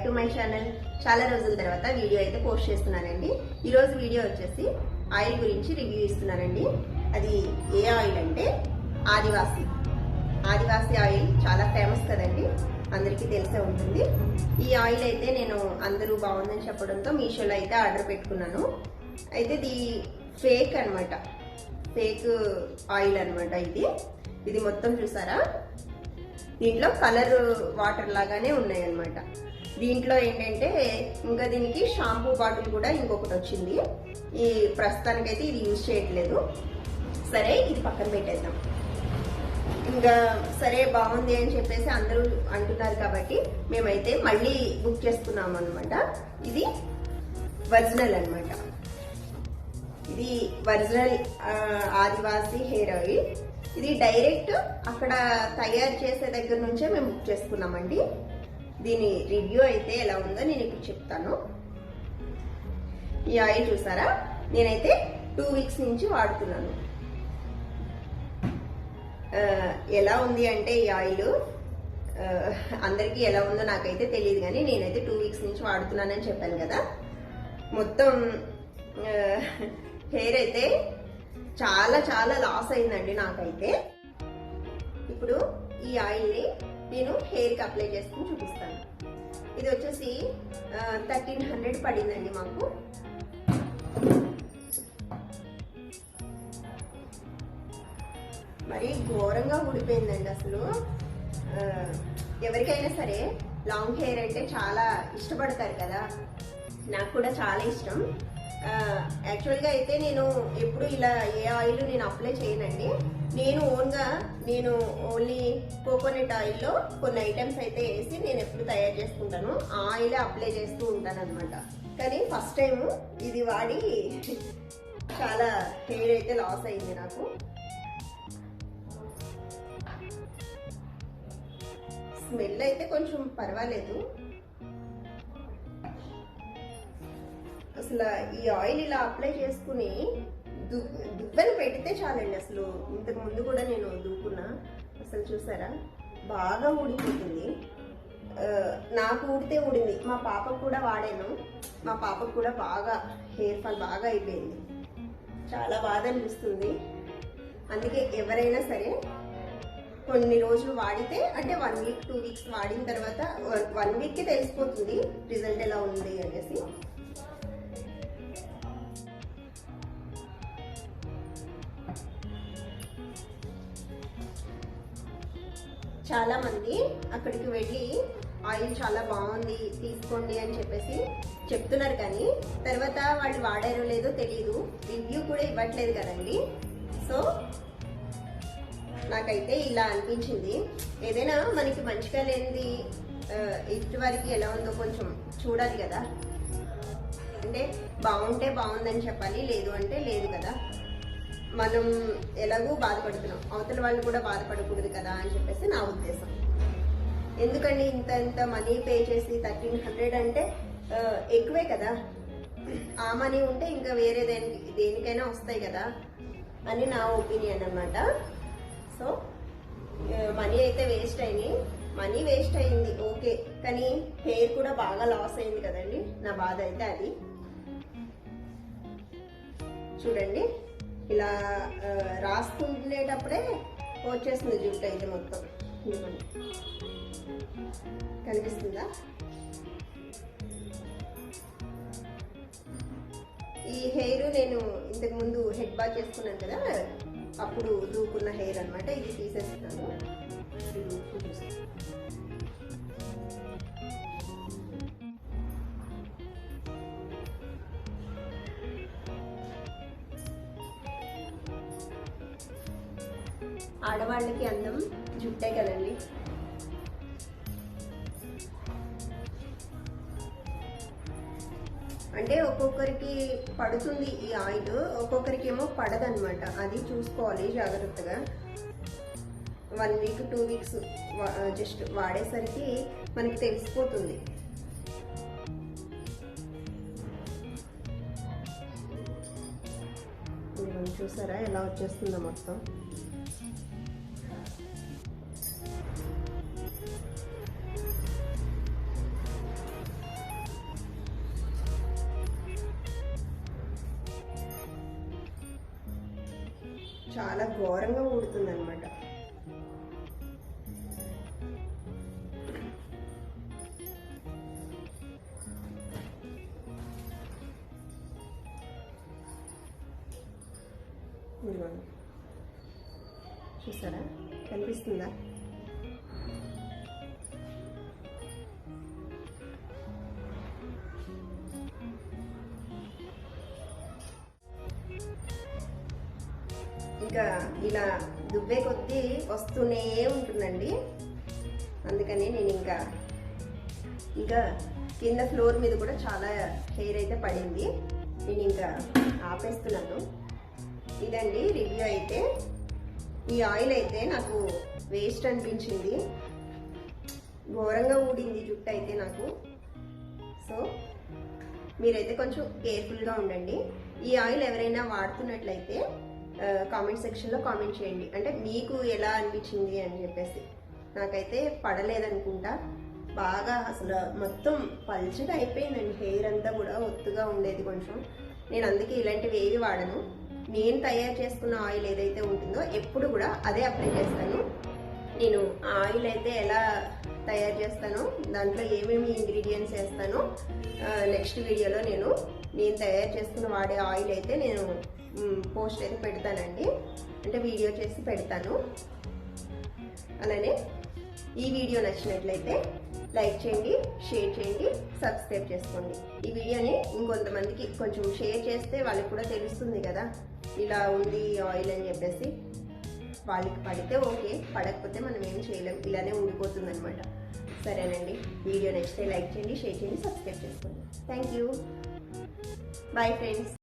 Back to my channel చాలా రోజుల తర్వాత వీడియో అయితే పోస్ట్ చేస్తున్నానండి. ఈరోజు వీడియో వచ్చేసి ఆయిల్ గురించి రివ్యూ ఇస్తున్నానండి. అది ఏ ఆయిల్ అంటే ఆదివాసి. ఆదివాసి ఆయిల్ చాలా ఫేమస్ కదండి. అందరికీ తెలిసే ఉంటుంది. ఈ ఆయిల్ అయితే నేను అందరూ బాగుందని చెప్పడంతో మీషోలో అయితే ఆర్డర్ పెట్టుకున్నాను. అయితే ఇది ఫేక్ అనమాట ఫేక్ ఆయిల్ అనమాట ఇది. ఇది మొత్తం చూసారా? దీంట్లో కలర్ వాటర్ లాగానే ఉన్నాయన్నమాట. దీంట్లో ఏంటంటే ఇంకా దీనికి షాంపూ బాటిల్ కూడా ఇంకొకటి వచ్చింది. ఈ ప్రస్తుతానికైతే ఇది యూజ్ చేయట్లేదు. సరే ఇది పక్కన పెట్టేద్దాం. ఇంకా సరే బాగుంది అని చెప్పేసి అందరూ అంటున్నారు కాబట్టి మేమైతే మళ్ళీ బుక్ చేసుకున్నాం అనమాట ఇది ఒరిజినల్ అన్నమాట. ఇది original Adivasi Adivasi hair oil. ఇది డైరెక్ట్ అక్కడ తయారు చేసే దగ్గర నుంచే మేము బుక్ చేసుకున్నామండి. దీని రివ్యూ అయితే ఎలా ఉందో నేను ఇప్పుడు చెప్తాను. ఈ ఆయిల్ చూసారా? నేనైతే టూ వీక్స్ నుంచి వాడుతున్నాను. ఎలా ఉంది అంటే ఈ ఆయిల్ అందరికీ ఎలా ఉందో నాకైతే తెలియదు కానీ నేనైతే టూ వీక్స్ నుంచి వాడుతున్నానని చెప్పాను కదా. మొత్తం హెయిర్ అయితే చాలా చాలా లాస్ అయిందండి నాకైతే. ఇప్పుడు ఈ ఆయిల్ని నేను హెయిర్కి అప్లై చేసుకుని చూపిస్తాను. ఇది వచ్చేసి థర్టీన్ హండ్రెడ్ పడిందండి మాకు. మరి ఘోరంగా ఊడిపోయిందండి అసలు. ఎవరికైనా సరే లాంగ్ హెయిర్ అంటే చాలా ఇష్టపడతారు కదా. నాకు కూడా చాలా ఇష్టం. యాక్చువల్గా అయితే నేను ఎప్పుడు ఇలా ఏ ఆయిల్ నేను అప్లై చేయనండి. నేను ఓన్గా నేను ఓన్లీ కోకోనట్ ఆయిల్లో కొన్ని ఐటమ్స్ అయితే వేసి నేను ఎప్పుడు తయారు చేసుకుంటాను. ఆ ఆయిల్ అప్లై చేస్తూ ఉంటాను అనమాట కానీ ఫస్ట్ టైం ఇది వాడి చాలా హెయిర్ అయితే లాస్ అయింది నాకు. స్మెల్ అయితే కొంచెం పర్వాలేదు. అసలు ఈ ఆయిల్ ఇలా అప్లై చేసుకుని దువ్వెన పెడితే చాలండి అసలు. ఇంతకు ముందు కూడా నేను దూకున్నా అసలు చూసారా? బాగా ఊడిపోతుంది. నాకు ఊడితే ఊడింది. మా పాపకు కూడా వాడాను. మా పాపకు కూడా బాగా హెయిర్ ఫాల్ బాగా అయిపోయింది. చాలా బాధ అనిపిస్తుంది. అందుకే ఎవరైనా సరే కొన్ని రోజులు వాడితే అంటే వన్ వీక్ టూ వీక్స్ వాడిన తర్వాత వన్ వీక్కి తెలిసిపోతుంది రిజల్ట్ ఎలా ఉంది అనేసి. చాలా మంది అక్కడికి వెళ్ళి ఆయిల్ చాలా బాగుంది తీసుకోండి అని చెప్పేసి చెప్తున్నారు కానీ తర్వాత వాళ్ళు వాడారో లేదో తెలియదు రివ్యూ కూడా ఇవ్వట్లేదు కదండి. సో నాకైతే ఇలా అనిపించింది. ఏదైనా మనకి మంచిగా లేనిది ఆ, వారికి ఎలా ఉందో కొంచెం చూడాలి కదా. అంటే బాగుంటే బాగుందని చెప్పాలి లేదు అంటే లేదు కదా. మనం ఎలాగూ బాధపడుతున్నాం. అవతల వాళ్ళు కూడా బాధపడకూడదు కదా అని చెప్పేసి నా ఉద్దేశం. ఎందుకండి ఇంత ఇంత మనీ పే చేసి థర్టీన్ హండ్రెడ్ అంటే ఎక్కువే కదా. ఆ మనీ ఉంటే ఇంకా వేరే దేనికి దేనికైనా వస్తాయి కదా అని నా ఒపీనియన్ అన్నమాట. సో మనీ అయితే వేస్ట్ అయింది. మనీ వేస్ట్ అయింది ఓకే. కానీ హెయిర్ కూడా బాగా లాస్ అయింది కదండి. నా బాధ అయితే అది. చూడండి. ఇలా ఆ, రాసుకుంటునేటప్పుడే వచ్చేస్తుంది జుట్టు అయితే మొత్తం. కనిపిస్తుందా ఈ హెయిర్ నేను ఇంతకు ముందు హెడ్ బాత్ చేసుకున్నాను కదా అప్పుడు దూకున్న హెయిర్ అన్నమాట ఇది తీసేస్తున్నాను. ఆడవాళ్ళకి అందం జుట్టే కదండి. అంటే ఒక్కొక్కరికి పడుతుంది ఈ ఆయిల్ ఒక్కొక్కరికి ఏమో పడదనమాట అది చూసుకోవాలి జాగ్రత్తగా. One week two weeks just వాడేసరికి మనకి తెలిసిపోతుంది. చూసారా ఎలా వచ్చేస్తుందో మొత్తం? చాలా ఘోరంగా ఊడుతుంది అనమాట చూసారా? కనిపిస్తుందా? ఇంకా ఇలా దువ్వే కొద్దీ వస్తూనే ఉంటుందండి. అందుకని నేను ఇంకా ఇంకా కింద ఫ్లోర్ మీద కూడా చాలా హెయిర్ అయితే పడింది. నేను ఇంకా ఆపేస్తున్నాను. ఇదండి రివ్యూ అయితే. ఈ ఆయిల్ అయితే నాకు వేస్ట్ అనిపించింది. ఘోరంగా ఊడింది జుట్టు అయితే నాకు. సో మీరైతే కొంచెం కేర్ఫుల్గా ఉండండి. ఈ ఆయిల్ ఎవరైనా వాడుతున్నట్లయితే కామెంట్ సెక్షన్లో కామెంట్ చేయండి. అంటే మీకు ఎలా అనిపించింది అని చెప్పేసి. నాకైతే పడలేదనుకుంటా. బాగా అసలు మొత్తం పల్చగా అయిపోయిందండి. హెయిర్ అంతా కూడా ఒత్తుగా ఉండేది కొంచెం. నేను అందుకే ఇలాంటివి ఏవి వాడను. నేను తయారు చేసుకున్న ఆయిల్ ఏదైతే ఉంటుందో ఎప్పుడు కూడా అదే అప్లై చేస్తాను. నేను ఆ ఆయిల్ అయితే ఎలా తయారు చేస్తానో దాంట్లో ఏమేమి ఇంగ్రీడియంట్స్ వేస్తానో నెక్స్ట్ వీడియోలో నేను నేను తయారు చేసుకున్న వాడే ఆయిల్ అయితే నేను పోస్ట్ అయితే పెడతానండి. అంటే వీడియో చేసి పెడతాను. అలానే ఈ వీడియో నచ్చినట్లయితే లైక్ చేయండి షేర్ చేయండి సబ్స్క్రైబ్ చేసుకోండి. ఈ వీడియోని ఇంకొంతమందికి కొంచెం షేర్ చేస్తే వాళ్ళకి కూడా తెలుస్తుంది కదా ఇలా ఉంది ఆయిల్ అని చెప్పేసి. వాళ్ళకి పడితే ఓకే పడకపోతే మనం ఏం చేయలేం ఇలానే ఉండిపోతుంది అనమాట సరేనండి వీడియో నచ్చితే లైక్ చేయండి షేర్ చేయండి సబ్స్క్రైబ్ చేసుకోండి. Thank you. Bye friends.